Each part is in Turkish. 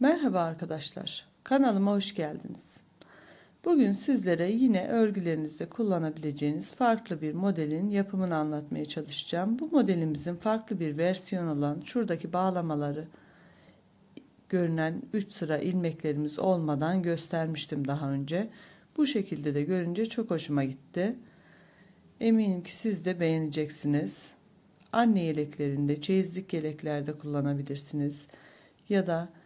Merhaba arkadaşlar, kanalıma hoş geldiniz. Bugün sizlere yine örgülerinizde kullanabileceğiniz farklı bir modelin yapımını anlatmaya çalışacağım. Bu modelimizin farklı bir versiyon olan şuradaki bağlamaları görünen 3 sıra ilmeklerimiz olmadan göstermiştim daha önce. Bu şekilde de görünce çok hoşuma gitti. Eminim ki siz de beğeneceksiniz. Anne yeleklerinde, çeyizlik yeleklerde kullanabilirsiniz. Ya da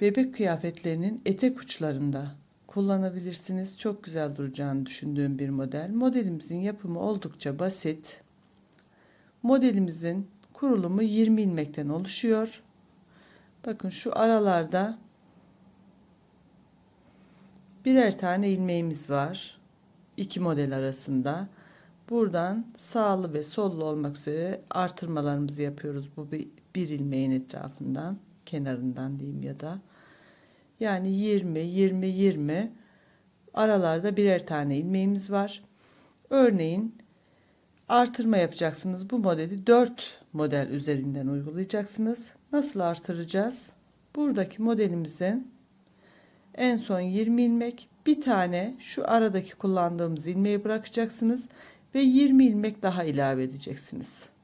bebek kıyafetlerinin etek uçlarında kullanabilirsiniz. Çok güzel duracağını düşündüğüm bir model. Modelimizin yapımı oldukça basit. Modelimizin kurulumu 20 ilmekten oluşuyor. Bakın şu aralarda birer tane ilmeğimiz var. İki model arasında. Buradan sağlı ve sollu olmak üzere artırmalarımızı yapıyoruz. Bu bir, ilmeğin etrafından, kenarından diyeyim ya da. Yani 20, 20, 20 aralarda birer tane ilmeğimiz var. Örneğin artırma yapacaksınız. Bu modeli 4 model üzerinden uygulayacaksınız. Nasıl artıracağız? Buradaki modelimizin en son 20 ilmek bir tane şu aradaki kullandığımız ilmeği bırakacaksınız ve 20 ilmek daha ilave edeceksiniz.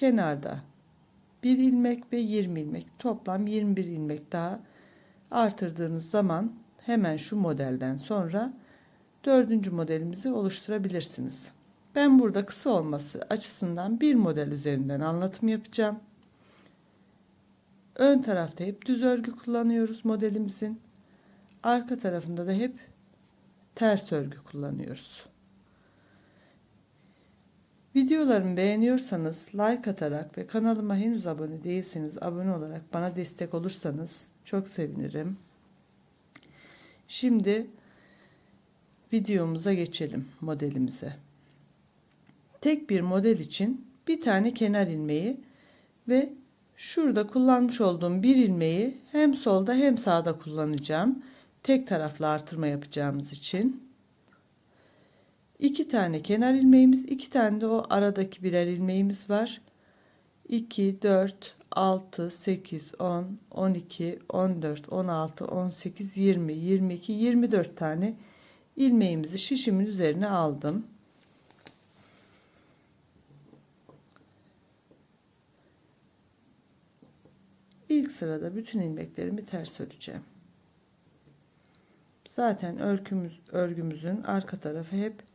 Kenarda bir ilmek ve 20 ilmek toplam 21 ilmek daha artırdığınız zaman hemen şu modelden sonra dördüncü modelimizi oluşturabilirsiniz. Ben burada kısa olması açısından bir model üzerinden anlatım yapacağım. Ön tarafta hep düz örgü kullanıyoruz modelimizin. Arka tarafında da hep ters örgü kullanıyoruz. Videolarımı beğeniyorsanız like atarak ve kanalıma henüz abone değilseniz abone olarak bana destek olursanız çok sevinirim. Şimdi videomuza geçelim modelimize. Tek bir model için bir tane kenar ilmeği ve şurada kullanmış olduğum bir ilmeği hem solda hem sağda kullanacağım. Tek taraflı artırma yapacağımız için. 2 tane kenar ilmeğimiz, 2 tane de o aradaki birer ilmeğimiz var. 2, 4, 6, 8, 10, 12, 14, 16, 18, 20, 22, 24 tane ilmeğimizi şişimin üzerine aldım. İlk sırada bütün ilmeklerimi ters öreceğim. Zaten örgümüz, örgümüzün arka tarafı hep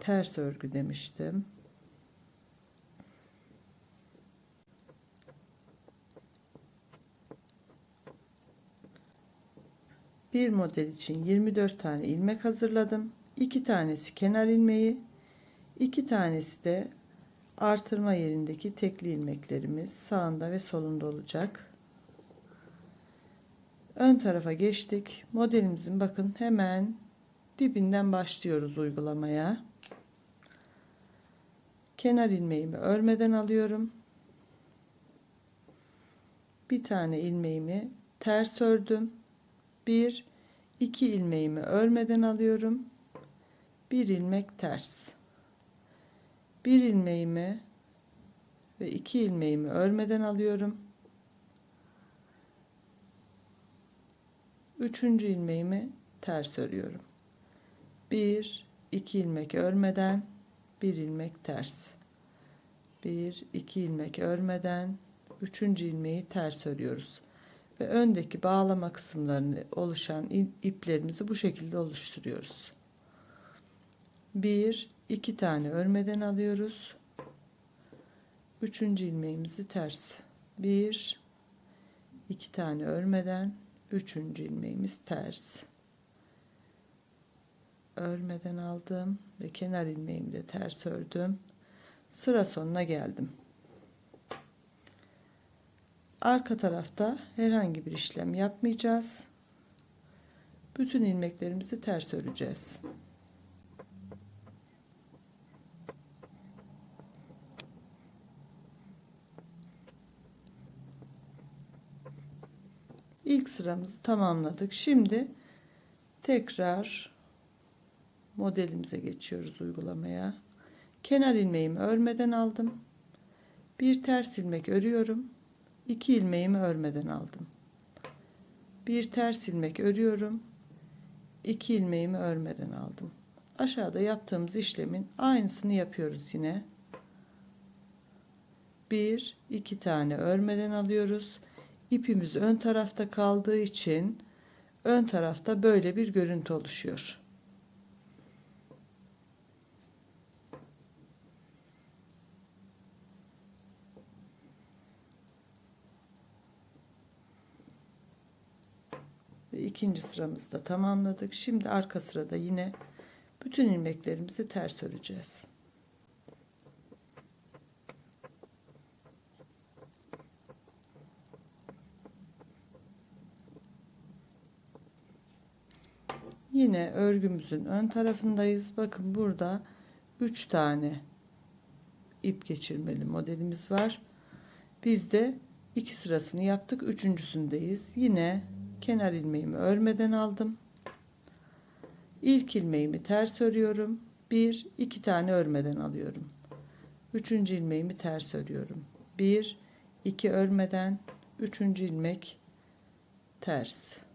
ters örgü demiştim. Bir model için 24 tane ilmek hazırladım. 2 tanesi kenar ilmeği, 2 tanesi de artırma yerindeki tekli ilmeklerimiz sağında ve solunda olacak. Ön tarafa geçtik. Modelimizin bakın hemen dibinden başlıyoruz uygulamaya. Kenar ilmeğimi örmeden alıyorum. Bir tane ilmeğimi ters ördüm. Bir, iki ilmeğimi örmeden alıyorum. Bir ilmek ters. Bir ilmeğimi ve iki ilmeğimi örmeden alıyorum. Üçüncü ilmeğimi ters örüyorum. Bir, iki ilmek örmeden bir ilmek ters. Bir, iki ilmek örmeden üçüncü ilmeği ters örüyoruz. Ve öndeki bağlama kısımlarını oluşan iplerimizi bu şekilde oluşturuyoruz. Bir, iki tane örmeden alıyoruz. Üçüncü ilmeğimizi ters. Bir, iki tane örmeden üçüncü ilmeğimiz ters örmeden aldım ve kenar ilmeğimi de ters ördüm. Sıra sonuna geldim. Arka tarafta herhangi bir işlem yapmayacağız. Bütün ilmeklerimizi ters öreceğiz. İlk sıramızı tamamladık. Şimdi tekrar modelimize geçiyoruz uygulamaya. Kenar ilmeğimi örmeden aldım. Bir ters ilmek örüyorum. 2 ilmeğimi örmeden aldım. Bir ters ilmek örüyorum. 2 ilmeğimi örmeden aldım. Aşağıda yaptığımız işlemin aynısını yapıyoruz yine. Bir, iki tane örmeden alıyoruz. İpimiz ön tarafta kaldığı için ön tarafta böyle bir görüntü oluşuyor. İkinci sıramızda tamamladık. Şimdi arka sırada yine bütün ilmeklerimizi ters öreceğiz. Yine örgümüzün ön tarafındayız. Bakın burada 3 tane ip geçirmeli modelimiz var. Biz de iki sırasını yaptık. Üçüncüsündeyiz. Yine kenar ilmeğimi örmeden aldım. İlk ilmeğimi ters örüyorum. Bir, iki tane örmeden alıyorum. Üçüncü ilmeğimi ters örüyorum. Bir, iki örmeden, üçüncü ilmek ters.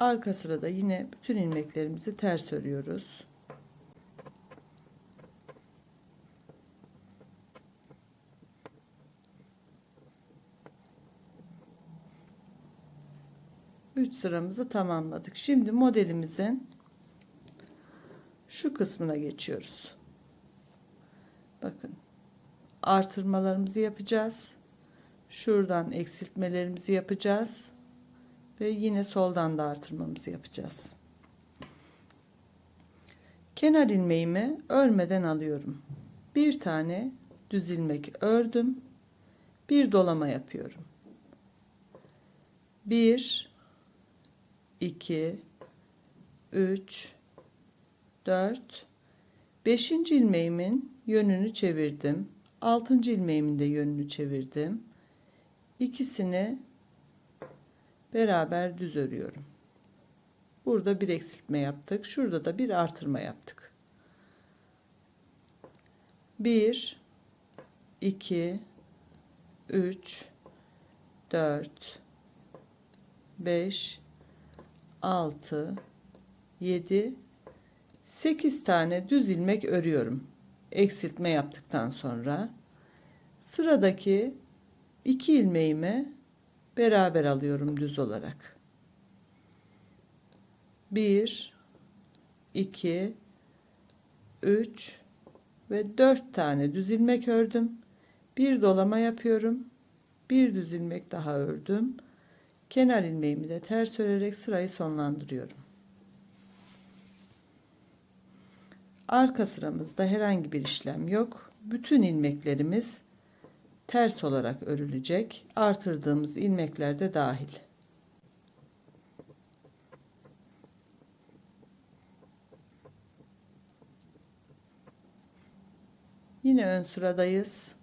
Arka sırada yine bütün ilmeklerimizi ters örüyoruz. Üç sıramızı tamamladık. Şimdi modelimizin şu kısmına geçiyoruz. Bakın artırmalarımızı yapacağız. Şuradan eksiltmelerimizi yapacağız ve yine soldan da artırmamızı yapacağız. Kenar ilmeğimi örmeden alıyorum. Bir tane düz ilmek ördüm. Bir dolama yapıyorum. 1 2 3 4 5. ilmeğimin yönünü çevirdim. 6. ilmeğimin de yönünü çevirdim. İkisini beraber düz örüyorum. Burada bir eksiltme yaptık. Şurada da bir artırma yaptık. 1 2 3 4 5 6 7 8 tane düz ilmek örüyorum. Eksiltme yaptıktan sonra sıradaki 2 ilmeğimi beraber alıyorum düz olarak. 1 2 3 ve 4 tane düz ilmek ördüm. Bir dolama yapıyorum. Bir düz ilmek daha ördüm. Kenar ilmeğimi de ters örerek sırayı sonlandırıyorum. Arka sıramızda herhangi bir işlem yok. Bütün ilmeklerimiz ters olarak örülecek. Artırdığımız ilmekler de dahil. Yine ön sıradayız.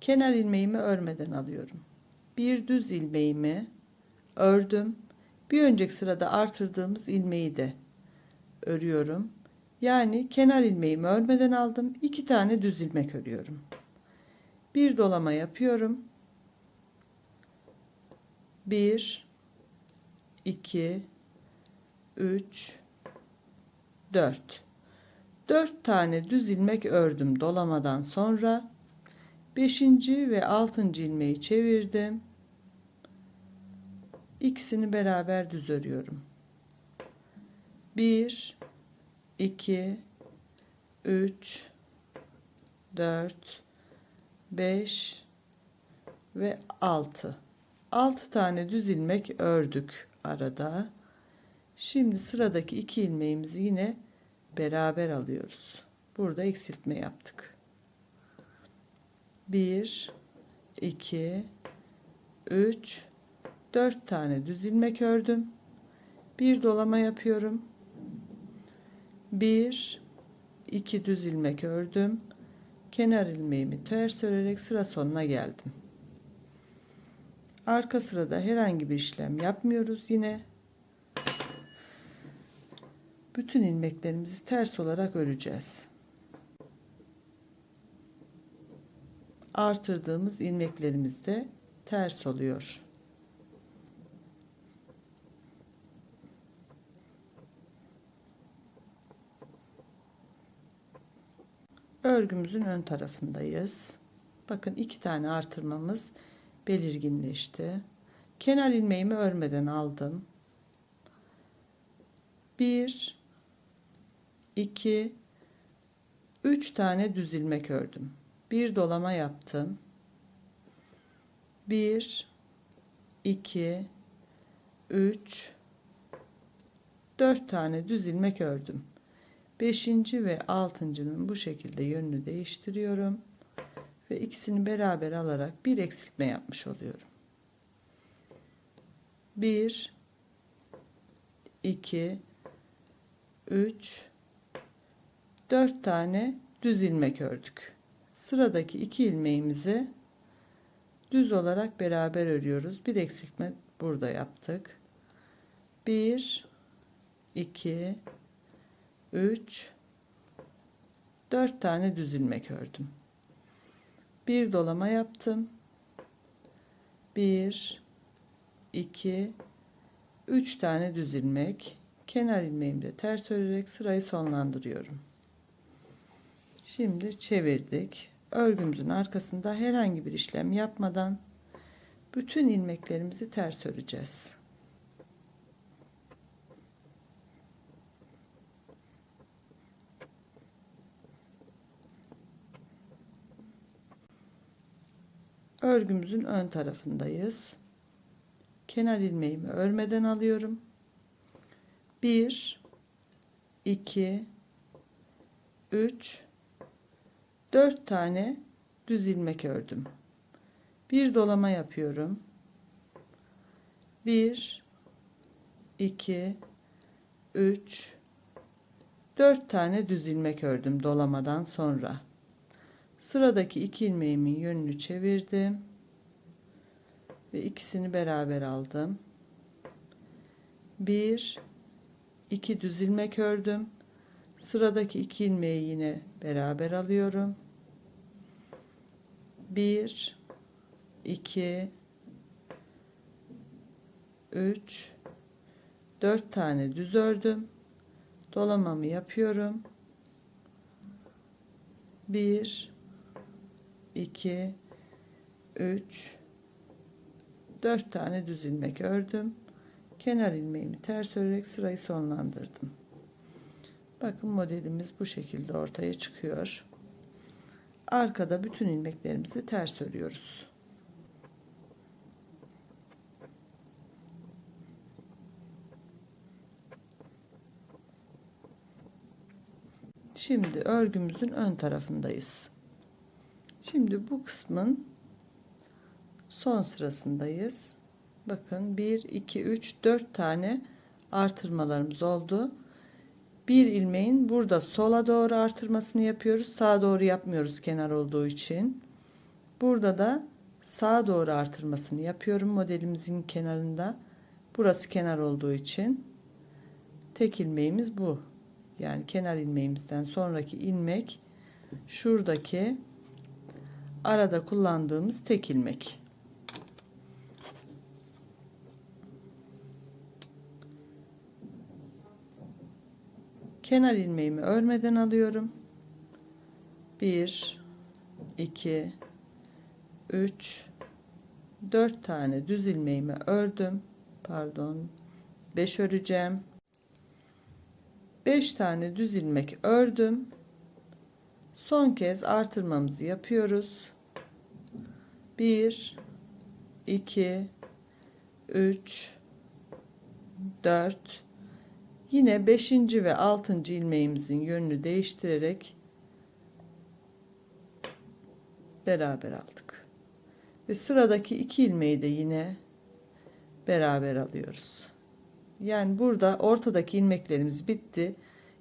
Kenar ilmeğimi örmeden alıyorum. Bir düz ilmeğimi ördüm. Bir önceki sırada artırdığımız ilmeği de örüyorum. Yani kenar ilmeğimi örmeden aldım. iki tane düz ilmek örüyorum bir dolama yapıyorum. 1 2 3 4 4 tane düz ilmek ördüm dolamadan sonra 5. ve 6. ilmeği çevirdim. İkisini beraber düz örüyorum. 1 2 3 4 5 ve 6 6 tane düz ilmek ördük arada. Şimdi sıradaki iki ilmeğimizi yine beraber alıyoruz. Burada eksiltme yaptık. 1 2 3 4 tane düz ilmek ördüm. Bir dolama yapıyorum. 1 2 düz ilmek ördüm. Kenar ilmeğimi ters örerek sıra sonuna geldim. Arka sırada herhangi bir işlem yapmıyoruz yine. Bütün ilmeklerimizi ters olarak öreceğiz. Artırdığımız ilmeklerimiz de ters oluyor. Örgümüzün ön tarafındayız. Bakın iki tane artırmamız belirginleşti. Kenar ilmeğimi örmeden aldım. 1 2 3 tane düz ilmek ördüm. Bir dolama yaptım. 1 2 3 4 tane düz ilmek ördüm. 5. ve 6.'nın bu şekilde yönünü değiştiriyorum ve ikisini beraber alarak bir eksiltme yapmış oluyorum. 1 2 3 4 tane düz ilmek ördük. Sıradaki iki ilmeğimizi düz olarak beraber örüyoruz. Bir eksiltme burada yaptık. 1 2 3 4 tane düz ilmek ördüm. Bir dolama yaptım. 1 2 3 tane düz ilmek. Kenar ilmeğimi de ters örerek sırayı sonlandırıyorum. Şimdi çevirdik. Örgümüzün arkasında herhangi bir işlem yapmadan bütün ilmeklerimizi ters öreceğiz. Örgümüzün ön tarafındayız. Kenar ilmeğimi örmeden alıyorum. 1 2 3 4 tane düz ilmek ördüm. Bir dolama yapıyorum. 1 2 3 4 tane düz ilmek ördüm dolamadan sonra. Sıradaki iki ilmeğimin yönünü çevirdim ve ikisini beraber aldım. Bir, iki düz ilmek ördüm. Sıradaki iki ilmeği yine beraber alıyorum. Bir, iki, üç, dört tane düz ördüm. Dolamamı yapıyorum. Bir, 2 3 4 tane düz ilmek ördüm. Kenar ilmeğimi ters örerek sırayı sonlandırdım. Bakın modelimiz bu şekilde ortaya çıkıyor. Arkada bütün ilmeklerimizi ters örüyoruz. Şimdi örgümüzün ön tarafındayız. Şimdi bu kısmın son sırasındayız. Bakın 1, 2, 3, 4 tane artırmalarımız oldu. Bir ilmeğin burada sola doğru artırmasını yapıyoruz. Sağa doğru yapmıyoruz kenar olduğu için. Burada da sağa doğru artırmasını yapıyorum modelimizin kenarında. Burası kenar olduğu için tek ilmeğimiz bu. Yani kenar ilmeğimizden sonraki ilmek şuradaki arada kullandığımız tek ilmek. Kenar ilmeğimi örmeden alıyorum. 1 2 3 4 tane düz ilmeğimi ördüm. Pardon. 5 öreceğim. 5 tane düz ilmek ördüm. Son kez artırmamızı yapıyoruz. 1 2 3 4 Yine 5. ve 6. ilmeğimizin yönünü değiştirerek beraber aldık. Ve sıradaki iki ilmeği de yine beraber alıyoruz. Yani burada ortadaki ilmeklerimiz bitti.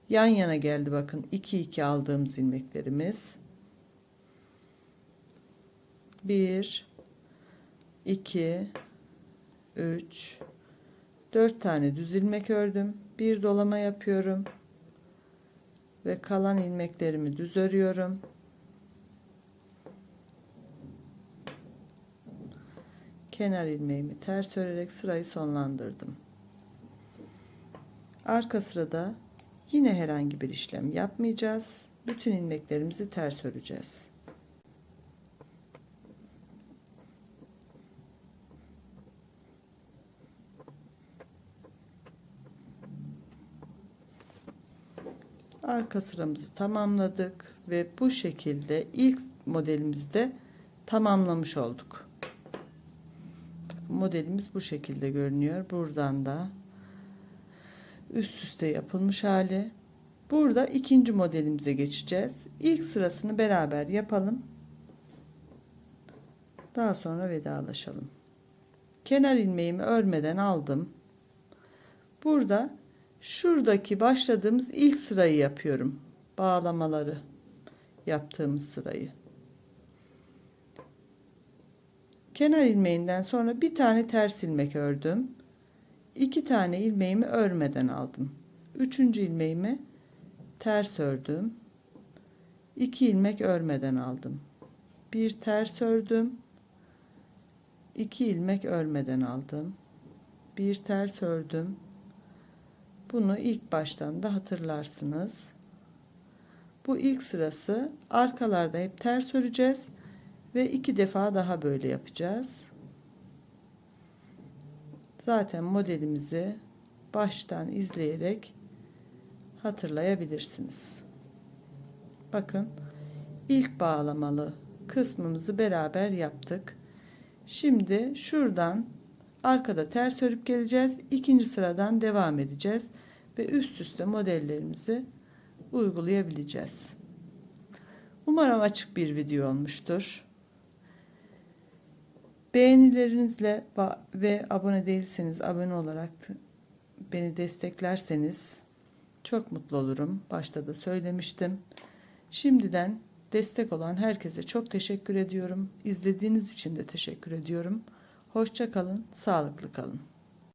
Yan yana geldi bakın. 2 2 aldığımız ilmeklerimiz 1 2 3 4 tane düz ilmek ördüm. Bir dolama yapıyorum. Ve kalan ilmeklerimi düz örüyorum. Kenar ilmeğimi ters örerek sırayı sonlandırdım. Arka sırada yine herhangi bir işlem yapmayacağız bütün ilmeklerimizi ters öreceğiz arka sıramızı tamamladık ve bu şekilde ilk modelimizde tamamlamış olduk. Modelimiz bu şekilde görünüyor. Buradan da üst üste yapılmış hali. Burada ikinci modelimize geçeceğiz. İlk sırasını beraber yapalım. Daha sonra vedalaşalım. Kenar ilmeğimi örmeden aldım. Burada şuradaki başladığımız ilk sırayı yapıyorum. Bağlamaları yaptığımız sırayı. Kenar ilmeğinden sonra bir tane ters ilmek ördüm. İki tane ilmeğimi örmeden aldım. Üçüncü ilmeğimi ters ördüm. İki ilmek örmeden aldım. Bir ters ördüm. İki ilmek örmeden aldım. Bir ters ördüm. Bunu ilk baştan da hatırlarsınız. Bu ilk sırası arkalarda hep ters öreceğiz ve iki defa daha böyle yapacağız. Zaten modelimizi baştan izleyerek hatırlayabilirsiniz. Bakın ilk bağlamalı kısmımızı beraber yaptık. Şimdi şuradan arkada ters örüp geleceğiz. İkinci sıradan devam edeceğiz ve üst üste modellerimizi uygulayabileceğiz. Umarım açık bir video olmuştur. Beğenilerinizle ve abone değilseniz abone olarak beni desteklerseniz çok mutlu olurum. Başta da söylemiştim. Şimdiden destek olan herkese çok teşekkür ediyorum. İzlediğiniz için de teşekkür ediyorum. Hoşça kalın, sağlıklı kalın.